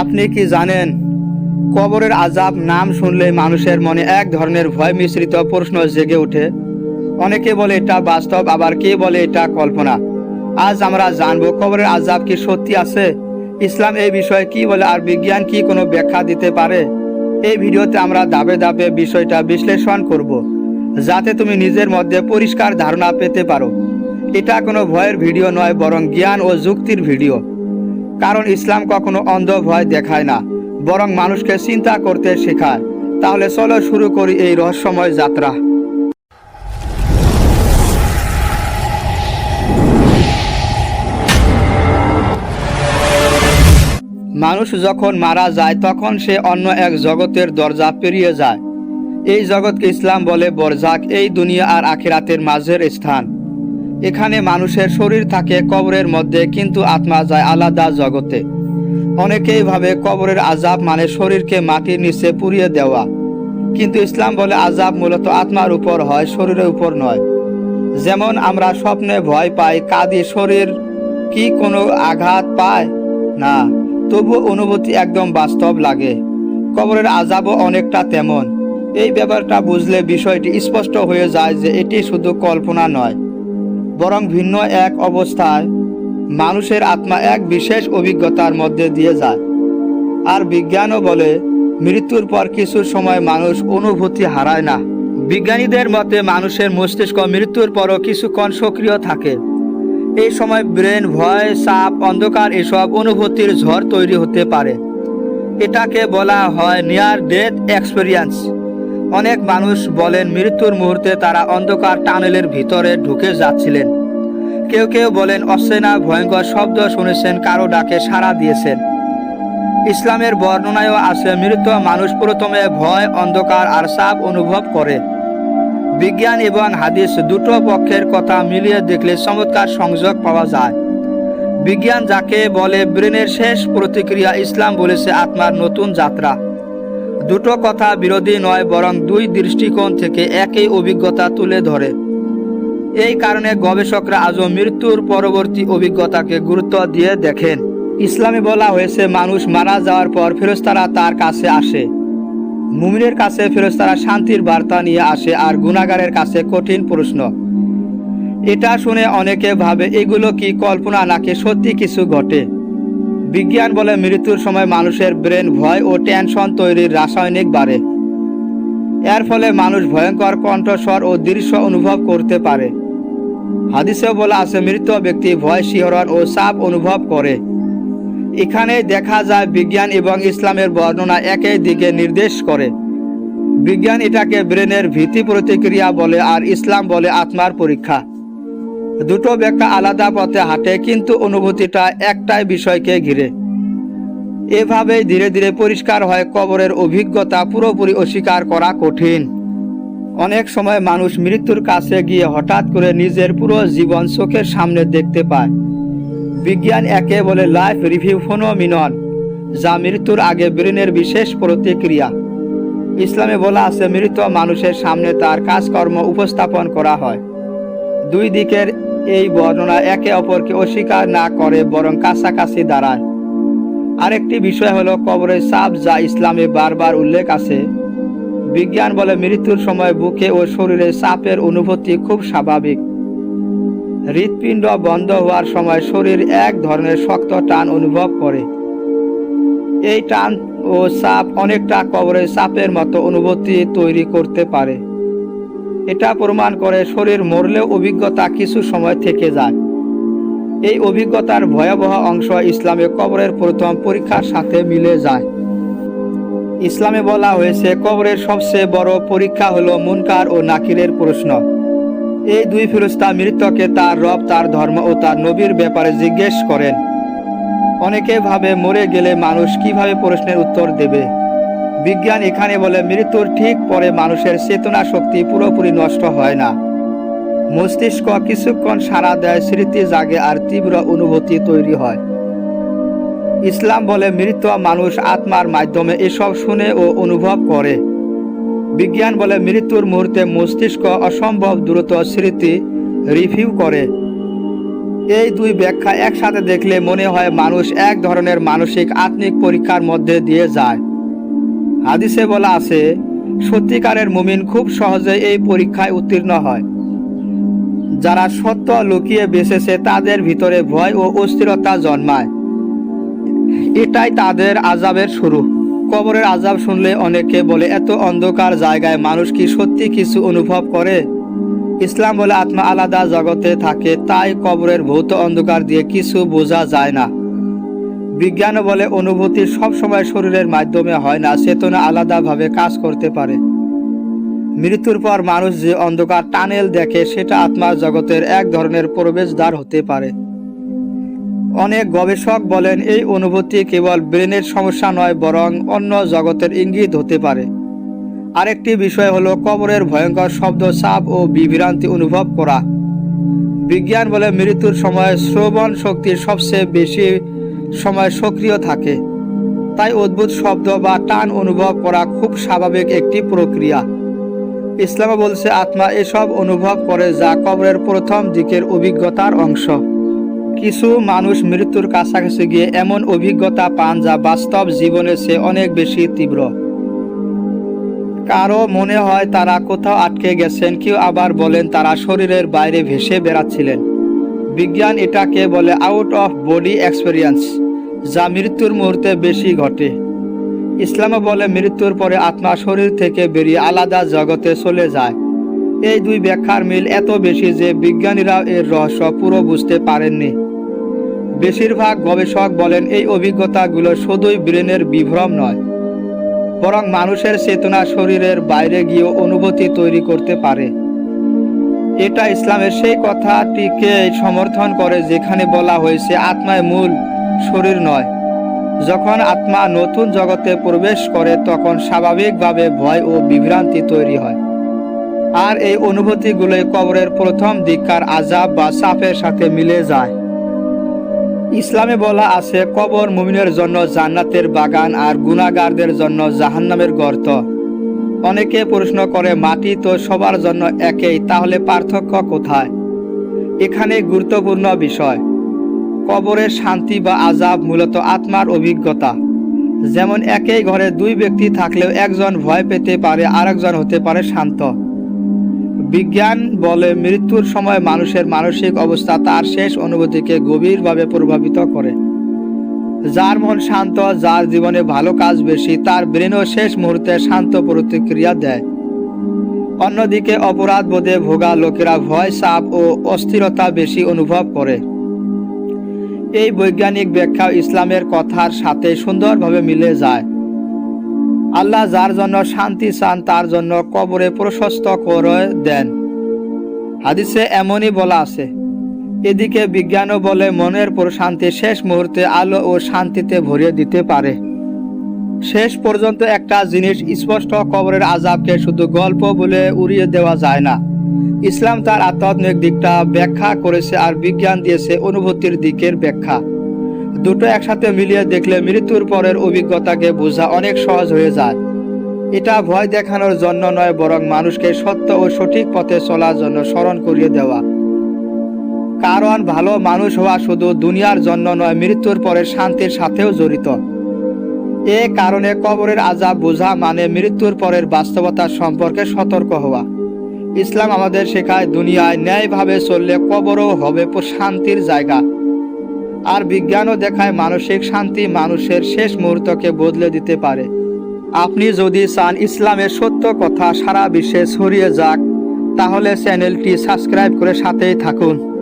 আপনি কি জানেন? কবরের আজাব নাম শুনলে মানুষের মনে এক ধরনের ভয় মিশ্রিত প্রশ্ন জেগে ওঠে। অনেকে বলে এটা বাস্তব, আবার কে বলে এটা কল্পনা? আজ আমরা জানব কবরের আজাব কি সত্যি আছে? ইসলাম এই বিষয়ে কি বলে আর বিজ্ঞান কি কোনো ব্যাখ্যা দিতে পারে? এই ভিডিওতে আমরা দাবে দাবে বিষয়টা বিশ্লেষণ করব, যাতে তুমি নিজের মধ্যে পরিষ্কার ধারণা পেতে পারো। এটা কোনো ভয়ের ভিডিও নয়, বরং জ্ঞান ও যুক্তির ভিডিও। কারণ ইসলাম কখনো অন্ধ ভয় দেখায় না, বরং মানুষকে চিন্তা করতে শেখায়। তাহলে চলো শুরু করি এই রহস্যময় যাত্রা। মানুষ যখন মারা যায়, তখন সে অন্য এক জগতের দরজা পেরিয়ে যায়। এই জগৎকে ইসলাম বলে, বরজাক, এই দুনিয়া আর আখিরাতের মাঝের স্থান। এখানে মানুষের শরীর থাকে কবরের মধ্যে, কিন্তু আত্মা যায় আলাদা জগতে। অনেকেই ভাবে কবরের আজাব মানে শরীরকে মাটির নিচে পুড়িয়ে দেওয়া। কিন্তু ইসলাম বলে আজাব মূলত আত্মার উপর হয়, শরীরের উপর নয়। যেমন আমরা স্বপ্নে ভয় পাই, কাঁদি শরীর কি কোনো আঘাত পায়? না তবু অনুভূতি একদম বাস্তব লাগে। কবরের আজাবও অনেকটা তেমন। এই ব্যাপারটা বুঝলে বিষয়টি স্পষ্ট হয়ে যায় যে এটি শুধু কল্পনা নয়। বরং ভিন্ন এক অবস্থায় মানুষের আত্মা এক বিশেষ অভিজ্ঞতার মধ্যে দিয়ে যায়। আর বিজ্ঞানও বলে, মৃত্যুর পর কিছু সময় মানুষ অনুভূতি হারায় না। বিজ্ঞানীদের মতে মানুষের মস্তিষ্ক মৃত্যুর পরও কিছুক্ষণ সক্রিয় থাকে। এই সময় ব্রেন, ভয়, চাপ, অন্ধকার এসব অনুভূতির ঝড় তৈরি হতে পারে। এটাকে বলা হয় নিয়ার ডেথ এক্সপেরিয়েন্স অনেক মানুষ বলেন, মৃত্যুর মুহূর্তে তারা অন্ধকার টানেলের ভিতরে ঢুকে যাচ্ছিলেন। কেউ কেউ বলেন, অচেনা, ভয়ঙ্কর শব্দ শুনেছেন, কারও ডাকে সাড়া দিয়েছেন। ইসলামের বর্ণনায়ও আছে, মৃত মানুষ প্রথমে ভয়, অন্ধকার আর চাপ অনুভব করে। বিজ্ঞান এবং হাদিস দুটো পক্ষের কথা মিলিয়ে দেখলে চমৎকার সংযোগ পাওয়া যায়। বিজ্ঞান যাকে বলে, ব্রেনের শেষ প্রতিক্রিয়া ইসলাম বলেছে, আত্মার নতুন যাত্রা। দুটো কথা বিরোধী নয়, বরং দুই দৃষ্টিকোণ থেকে একই অভিজ্ঞতা তুলে ধরে। এই কারণে গবেষকরা আজও মৃত্যুর পরবর্তী অভিজ্ঞতাকে গুরুত্ব দিয়ে দেখেন। ইসলামে বলা হয়েছে, মানুষ মারা যাওয়ার পর ফেরস্তারা তার কাছে আসে। মুমিনের কাছে ফেরস্তারা শান্তির বার্তা নিয়ে আসে আর গুণাগারের কাছে কঠিন প্রশ্ন। এটা শুনে অনেকে ভাবে, এগুলো কি কল্পনা নাকি সত্যি কিছু ঘটে? বিজ্ঞান বলে মৃত্যুর সময় মানুষের ব্রেন ভয় ও টেনশন তৈরির রাসায়নিক বাড়ে। এর ফলে মানুষ ভয়ঙ্কর কণ্ঠস্বর ও দৃশ্য অনুভব করতে পারে। হাদিসেও বলা আছে, মৃত ব্যক্তি ভয়, শিহরণ ও চাপ অনুভব করে। এখানে দেখা যায়, বিজ্ঞান এবং ইসলামের বর্ণনা একই দিকে নির্দেশ করে। বিজ্ঞান এটাকে ব্রেনের ভীতি প্রতিক্রিয়া বলে আর ইসলাম বলে আত্মার পরীক্ষা। দুটো ব্যাখ্যা আলাদা পথে হাঁটে, কিন্তু অনুভূতিটা একটাই বিষয়কে ঘিরে। এভাবেই ধীরে ধীরে পরিষ্কার হয় কবরের অভিজ্ঞতা, পুরোপুরি অস্বীকার করা কঠিন। অনেক সময় মানুষ মৃত্যুর কাছে গিয়ে হঠাৎ করে নিজের পুরো জীবন চোখের সামনে দেখতে পায়। বিজ্ঞান একে বলে লাইফ রিভিউ ফোনোমিনন, যা মৃত্যুর আগে ব্রেনের বিশেষ প্রতিক্রিয়া। ইসলামে বলা আছে, মৃত মানুষের সামনে তার কাজকর্ম উপস্থাপন করা হয়। দুই দিকের এই বর্ণনা একে অপরকে অস্বীকার না করে, বরং কাছাকাছি দাঁড়ায়। আরেকটি বিষয় হলো, কবরের সাপ যা ইসলামে বারবার উল্লেখ আছে। বিজ্ঞান বলে মৃত্যুর সময় বুকে ও শরীরে চাপের অনুভূতি খুব স্বাভাবিক। হৃৎপিণ্ড বন্ধ হওয়ার সময় শরীর এক ধরনের শক্ত টান অনুভব করে। এই টান ও চাপ অনেকটা কবরের চাপের মতো অনুভূতি তৈরি করতে পারে। এটা প্রমাণ করে শরীর মরলেও অভিজ্ঞতা কিছু সময় থেকে যায়। এই অভিজ্ঞতার ভয়াবহ অংশ ইসলামে কবরের প্রথম পরীক্ষার সাথে মিলে যায়। ইসলামে বলা হয়েছে, কবরের সবচেয়ে বড় পরীক্ষা হলো মুনকার ও নাকিরের প্রশ্ন। এই দুই ফেরস্তা মৃতকে তার রব, তার ধর্ম ও তার নবীর ব্যাপারে জিজ্ঞেস করেন। অনেকে ভাবে মরে গেলে মানুষ কীভাবে প্রশ্নের উত্তর দেবে? বিজ্ঞান এখানে বলে মৃত্যুর ঠিক পরে মানুষের চেতনা শক্তি পুরোপুরি নষ্ট হয় না। মস্তিষ্ক কিছুক্ষণ সাড়া দেয়, স্মৃতি জাগে আর তীব্র অনুভূতি তৈরি হয়। ইসলাম বলে মৃত মানুষ আত্মার মাধ্যমে এসব শুনে ও অনুভব করে। বিজ্ঞান বলে মৃত্যুর মুহূর্তে মস্তিষ্ক অসম্ভব দ্রুত স্মৃতি রিভিউ করে। এই দুই ব্যাখ্যা একসাথে দেখলে মনে হয় মানুষ এক ধরনের মানসিক আত্মিক পরীক্ষার মধ্যে দিয়ে যায়। হাদিসে বলা আছে, সত্যিকারের মুমিন খুব সহজে এই পরীক্ষায় উত্তীর্ণ হয়। যারা সত্য লুকিয়ে বেঁচেছে তাদের ভিতরে ভয় ও অস্থিরতা জন্মায়। এটাই তাদের আজাবের শুরু। কবরের আজাব শুনলে অনেকে বলে, এত অন্ধকার জায়গায় মানুষ কি সত্যি কিছু অনুভব করে? ইসলাম বলে, আত্মা আলাদা জগতে থাকে, তাই কবরের ভৌত অন্ধকার দিয়ে কিছু বোঝা যায় না। বিজ্ঞান বলে অনুভূতি সবসময় শরীরের মাধ্যমে হয় না, চেতনা আলাদাভাবে কাজ করতে পারে। মৃত্যুর পর মানুষ যে অন্ধকার টানেল দেখে, সেটা আত্মার জগতের এক ধরনের প্রবেশদ্বার হতে পারে। অনেক গবেষক বলেন, এই অনুভূতি কেবল ব্রেনের সমস্যা নয়, বরং অন্য জগতের ইঙ্গিত হতে পারে। আরেকটি বিষয় হলো, কবরের ভয়ঙ্কর শব্দ, চাপ ও বিভ্রান্তি অনুভব করা। বিজ্ঞান বলে মৃত্যুর সময় শ্রবণ শক্তি সবচেয়ে বেশি সময় সক্রিয় থাকে। তাই অদ্ভুত শব্দ বা টান অনুভব করা খুব স্বাভাবিক একটি প্রক্রিয়া। ইসলামে বলছে, আত্মা এসব অনুভব করে যা কবরের প্রথম দিকের অভিজ্ঞতার অংশ। কিছু মানুষ মৃত্যুর কাছাকাছি গিয়ে এমন অভিজ্ঞতা পান যা বাস্তব জীবনের চেয়ে অনেক বেশি তীব্র। কারও মনে হয় তারা কোথাও আটকে গেছেন, কেউ আবার বলেন তারা শরীরের বাইরে ভেসে বেড়াচ্ছিলেন। বিজ্ঞান এটাকে বলে আউট অফ বডি এক্সপেরিয়েন্স যা মৃত্যুর মুহূর্তে বেশি ঘটে। ইসলামও বলে মৃত্যুর পরে আত্মা শরীর থেকে বেরিয়ে আলাদা জগতে চলে যায়। এই দুই ব্যাখ্যার মিল এত বেশি যে বিজ্ঞানীরাও এর রহস্য পুরো বুঝতে পারেননি। বেশিরভাগ গবেষক বলেন এই অভিজ্ঞতাগুলো শুধুই ব্রেনের বিভ্রম নয়, বরং মানুষের চেতনা শরীরের বাইরে গিয়েও অনুভূতি তৈরি করতে পারে। এটা ইসলামের সেই কথাটিকে সমর্থন করে যেখানে বলা হয়েছে আত্মায় মূল শরীর নয়। যখন আত্মা নতুন জগতে প্রবেশ করে, তখন স্বাভাবিকভাবে ভয় ও বিভ্রান্তি তৈরি হয়। আর এই অনুভূতিগুলোই কবরের প্রথম দিককার আজাব বা সাফের সাথে মিলে যায়। ইসলামে বলা আছে, কবর মুমিনের জন্য জান্নাতের বাগান আর গুনাগারদের জন্য জাহান্নামের গর্ত। অনেকে প্রশ্ন করে, মাটি তো সবার জন্য একই, তাহলে পার্থক্য কোথায়? এখানে গুরুত্বপূর্ণ বিষয়। কবরের শান্তি বা আজাব মূলত আত্মার অভিজ্ঞতা। যেমন একই ঘরে দুই ব্যক্তি থাকলেও একজন ভয় পেতে পারে, আরেকজন হতে পারে শান্ত। বিজ্ঞান বলে মৃত্যুর সময় মানুষের মানসিক অবস্থা তার শেষ অনুভূতিকে গভীরভাবে প্রভাবিত করে। যার মন শান্ত, যার জীবনে ভালো কাজ বেশি, তার ব্রেনও শেষ মুহূর্তে শান্ত প্রতিক্রিয়া দেয়। অন্যদিকে অপরাধ বোধে ভোগা লোকেরা ভয়, চাপ ও অস্থিরতা বেশি অনুভব করে। এই বৈজ্ঞানিক ব্যাখ্যা ইসলামের কথার সাথে সুন্দরভাবে মিলে যায়। আল্লাহ যার জন্য শান্তি চান, তার জন্য কবরে প্রশস্ত করে দেন। হাদিসে এমনই বলা আছে, এদিকে বিজ্ঞানও বলে মনের প্রশান্তি শেষ মুহূর্তে আলো ও শান্তিতে ভরিয়ে দিতে পারে। শেষ পর্যন্ত একটা জিনিস স্পষ্ট কবরের আজাবকে শুধু গল্প বলে উড়িয়ে দেওয়া যায় না। ইসলাম তার আধ্যাত্মিক দিকটা ব্যাখ্যা করেছে আর বিজ্ঞান দিয়েছে অনুভূতির দিকের ব্যাখ্যা। দুটো একসাথে মিলিয়ে দেখলে মৃত্যুর পরের অভিজ্ঞতাকে বোঝা অনেক সহজ হয়ে যায়। এটা ভয় দেখানোর জন্য নয়, বরং মানুষকে সত্য ও সঠিক পথে চলার জন্য স্মরণ করিয়ে দেওয়া। কারণ ভালো মানুষ হওয়া শুধু দুনিয়ার জন্য নয়, মৃত্যুর পরে শান্তির সাথেও জড়িত। এ কারণে কবরের আজাব বোঝা মানে মৃত্যুর পরের বাস্তবতা সম্পর্কে সতর্ক হওয়া। ইসলাম আমাদের শেখায়, দুনিয়ায় ন্যায়ভাবে চললে কবরও হবে শান্তির জায়গা। আর বিজ্ঞানও দেখায় মানসিক শান্তি মানুষের শেষ মুহূর্তকে বদলে দিতে পারে। আপনি যদি চান ইসলামের সত্য কথা সারা বিশ্বে ছড়িয়ে যাক, তাহলে চ্যানেলটি সাবস্ক্রাইব করে সাথেই থাকুন।